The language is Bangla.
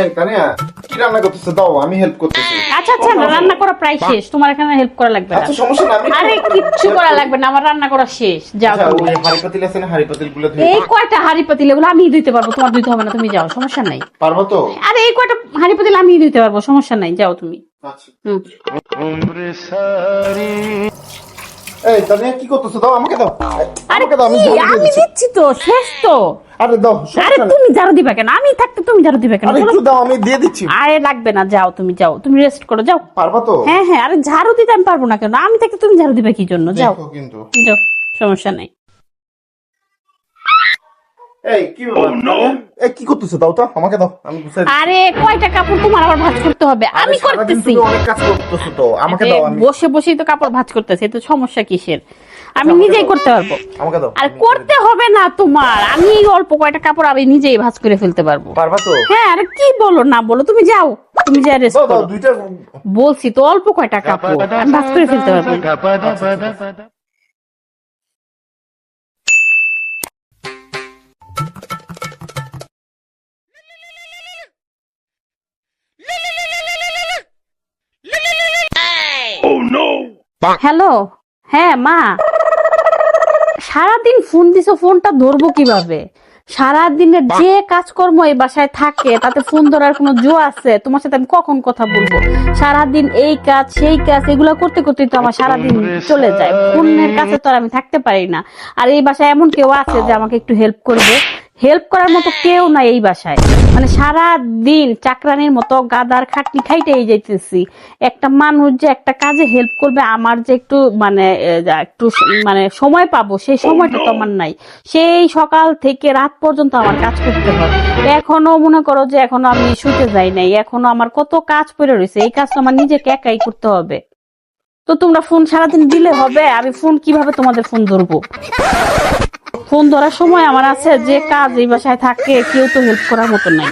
এই তানিয়া কি রান্না করতেছে? দাও আমি হেল্প করতেছি। আচ্ছা আচ্ছা রান্না করা প্রায় শেষ। তোমার এখানে হেল্প করা লাগবে না। আচ্ছা সমস্যা না আমি আরে কিচ্ছু করা লাগবে না আমার রান্না করা শেষ। যাও আচ্ছা ওই হাড়ি পাতিল আছে না হাড়ি পাতিলগুলো ধুয়ে এই কয়টা হাড়ি পাতিল এগুলো আমি দিতে পারব তোমার দিতে হবে না তুমি যাও সমস্যা নাই। পারব তো? আরে এই কয়টা হাড়ি পাতিল আমি দিতে পারব সমস্যা নাই যাও তুমি। আচ্ছা। হুম। এই তানিয়া কি করতেছো? দাও আমাকে দাও। আরে আমাকে দাও আমি? আমি। দিচ্ছি। তো শেষ তো। আরে দাও আরে তুমি ঝাড়ু দিবা কেন? আমি থাকতে তুমি ঝাড়ু দিবে কেন? আরে একটু দাও আমি দিয়ে দিচ্ছি। আরে লাগবে না যাও তুমি যাও। তুমি রেস্ট করো যাও। পারবা তো? হ্যাঁ হ্যাঁ আরে ঝাড়ু দিতে আমি পারব না কেন? আমি থাকতে তুমি ঝাড়ু দিবে কি জন্য? যাও। কিন্তু। যাও সমস্যা নেই। এই কি এই কি করতেছো? দাও তো আমাকে দাও। আমি গুছাই আরে কয়টা কাপড় তোমার আবার ভাঁজ করতে হবে? আমি করতেছি। অনেক কাজ করতেছো তো আমাকে দাও আমি বসে বসেই তো কাপড় ভাঁজ করতেছি তো সমস্যা কিসের? আমি নিজেই করতে পারব। আমাকে দাও আর করতে হবে না তোমার। আমি অল্প কয়টা কাপড় আমি নিজেই ভাঁজ করে ফেলতে পারব। পারবা তো? হ্যাঁ আরে কি বলো না বলো তুমি যাও তুমি যা রেস্ট করো। বলছি তো অল্প কয়টা কাপড় আমি ভাঁজ করে ফেলতে পারব। হ্যালো? হ্যাঁ মা। সারাদিন ফোন দিছো ফোনটা ধরবো কীভাবে? সারাদিনের যে কাজকর্ম এই বাসায় থাকে তাতে ফোন ধরার কোনো জো আছে? তোমার সাথে আমি কখন কথা বলব? সারাদিন এই কাজ সেই কাজ এগুলো করতে করতে তো আমার সারাদিন চলে যায়। ফোনের কাছে তো আর আমি থাকতে পারি না। আর এই বাসায় এমন কেউ আছে যে আমাকে একটু হেল্প করবে। হেল্প করার মতো কেউ নাই এই বাসায়। মানে সারা দিন চাকরানির মতো গাদার খাটনি খাইতেই যাইতেছি। একটা মানুষ যে একটা কাজে হেল্প করবে, আমার যে একটু মানে একটু মানে সময় পাবো, সেই সময়টা তো আমার নাই। সেই সকাল থেকে রাত পর্যন্ত আমার কাজ করতে হয়। এখনও মনে করো যে এখনও আমি শুতে যাই নাই, এখনও আমার কত কাজ পড়ে রয়েছে এই কাজটা আমার নিজেকে একাই করতে হবে। তো তোমরা ফোন সারাদিন দিলে হবে, আমি ফোন কীভাবে তোমাদের ফোন ধরবো? ফোন ধরার সময় আমার আছে যে কাজ এই বাসায় থাকে, কেউ তো হেল্প করার মতো নাই।